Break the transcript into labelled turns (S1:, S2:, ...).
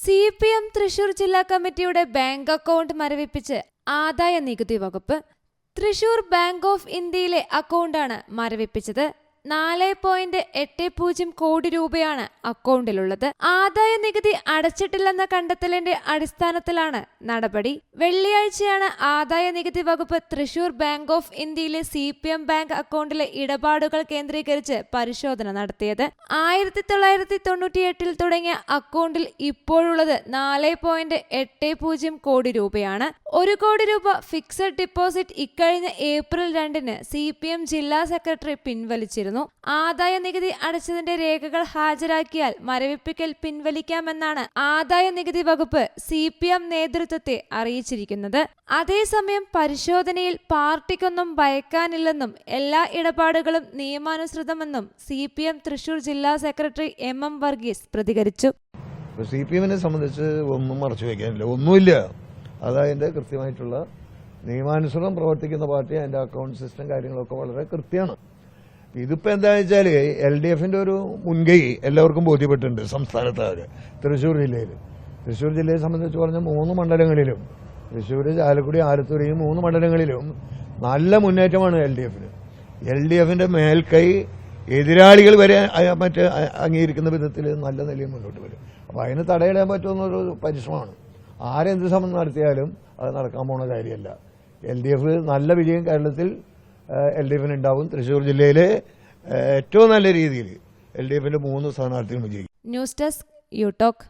S1: C P M Thrissur ജില്ലാ കമ്മിറ്റിയുടെ bank account മരവിപ്പിച്ച് ആദായ നികുതി വകുപ്പ് തൃശൂർ ബാങ്ക് ഓഫ് ഇന്ത്യയിലെ അക്കൗണ്ടാണ് മരവിപ്പിച്ചത്. നാല് പോയിന്റ് എട്ട് പൂജ്യം കോടി രൂപയാണ് അക്കൗണ്ടിലുള്ളത്. ആദായ നികുതി അടച്ചിട്ടില്ലെന്ന കണ്ടെത്തലിന്റെ അടിസ്ഥാനത്തിലാണ് നടപടി. വെള്ളിയാഴ്ചയാണ് ആദായ നികുതി വകുപ്പ് തൃശൂർ ബാങ്ക് ഓഫ് ഇന്ത്യയിലെ സി ബാങ്ക് അക്കൗണ്ടിലെ ഇടപാടുകൾ കേന്ദ്രീകരിച്ച് പരിശോധന നടത്തിയത്. ആയിരത്തി തൊള്ളായിരത്തി തുടങ്ങിയ അക്കൗണ്ടിൽ ഇപ്പോഴുള്ളത് നാല് പോയിന്റ് എട്ട് പൂജ്യം കോടി രൂപയാണ്. ഒരു കോടി രൂപ ഫിക്സഡ് ഡിപ്പോസിറ്റ് ഇക്കഴിഞ്ഞ ഏപ്രിൽ രണ്ടിന് സി ജില്ലാ സെക്രട്ടറി പിൻവലിച്ചിരുന്നു. ആദായ നികുതി അടച്ചതിന്റെ രേഖകൾ ഹാജരാക്കിയാൽ മരവിപ്പിക്കൽ പിൻവലിക്കാമെന്നാണ് ആദായ നികുതി വകുപ്പ് സി പി എം നേതൃത്വത്തെ അറിയിച്ചിരിക്കുന്നത്. അതേസമയം പരിശോധനയിൽ പാർട്ടിക്കൊന്നും ഭയക്കാനില്ലെന്നും എല്ലാ ഇടപാടുകളും നിയമാനുസൃതമെന്നും സി പി എം തൃശൂർ ജില്ലാ സെക്രട്ടറി എം എം വർഗീസ് പ്രതികരിച്ചു.
S2: സി പി എമ്മിനെ സംബന്ധിച്ച് ഒന്നും മറച്ചു വയ്ക്കാനില്ല. ഒന്നുമില്ല. അതതിന്റെ കൃത്യമായിട്ടുള്ള നിയമാനുസൃതം പ്രവർത്തിക്കുന്ന പാർട്ടി അതിന്റെ അക്കൗണ്ട് സിസ്റ്റം കാര്യങ്ങളൊക്കെ വളരെ കൃത്യമാണ്. ഇതിപ്പോൾ എന്താണെന്ന് വെച്ചാൽ എൽ ഡി എഫിന്റെ ഒരു മുൻകൈ എല്ലാവർക്കും ബോധ്യപ്പെട്ടിട്ടുണ്ട് സംസ്ഥാനത്താര് തൃശ്ശൂർ ജില്ലയിൽ തൃശ്ശൂർ ജില്ലയെ സംബന്ധിച്ച് പറഞ്ഞ മൂന്ന് മണ്ഡലങ്ങളിലും തൃശ്ശൂർ ചാലക്കുടി ആലത്തൂർ ഈ മൂന്ന് മണ്ഡലങ്ങളിലും നല്ല മുന്നേറ്റമാണ് എൽ ഡി എഫിന്. എൽ ഡി എഫിന്റെ മേൽക്കൈ എതിരാളികൾ വരെ മറ്റ് അംഗീകരിക്കുന്ന വിധത്തിൽ നല്ല നിലയിൽ മുന്നോട്ട് വരും. അപ്പോൾ അതിന് തടയിടാൻ പറ്റുമെന്നൊരു പരിശ്രമമാണ്. ആരെന്ത് ശ്രമം നടത്തിയാലും അത് നടക്കാൻ പോണ കാര്യമല്ല. എൽ ഡി എഫ് നല്ല വിജയം കേരളത്തിൽ എൽ ഡി എഫിന് ഉണ്ടാവും തൃശ്ശൂർ ജില്ലയിൽ ഏറ്റവും നല്ല രീതിയിൽ എൽ ഡി എഫിന്റെ മൂന്ന് സ്ഥാനാർത്ഥികൾ വിജയിക്കും.
S1: News desk you talk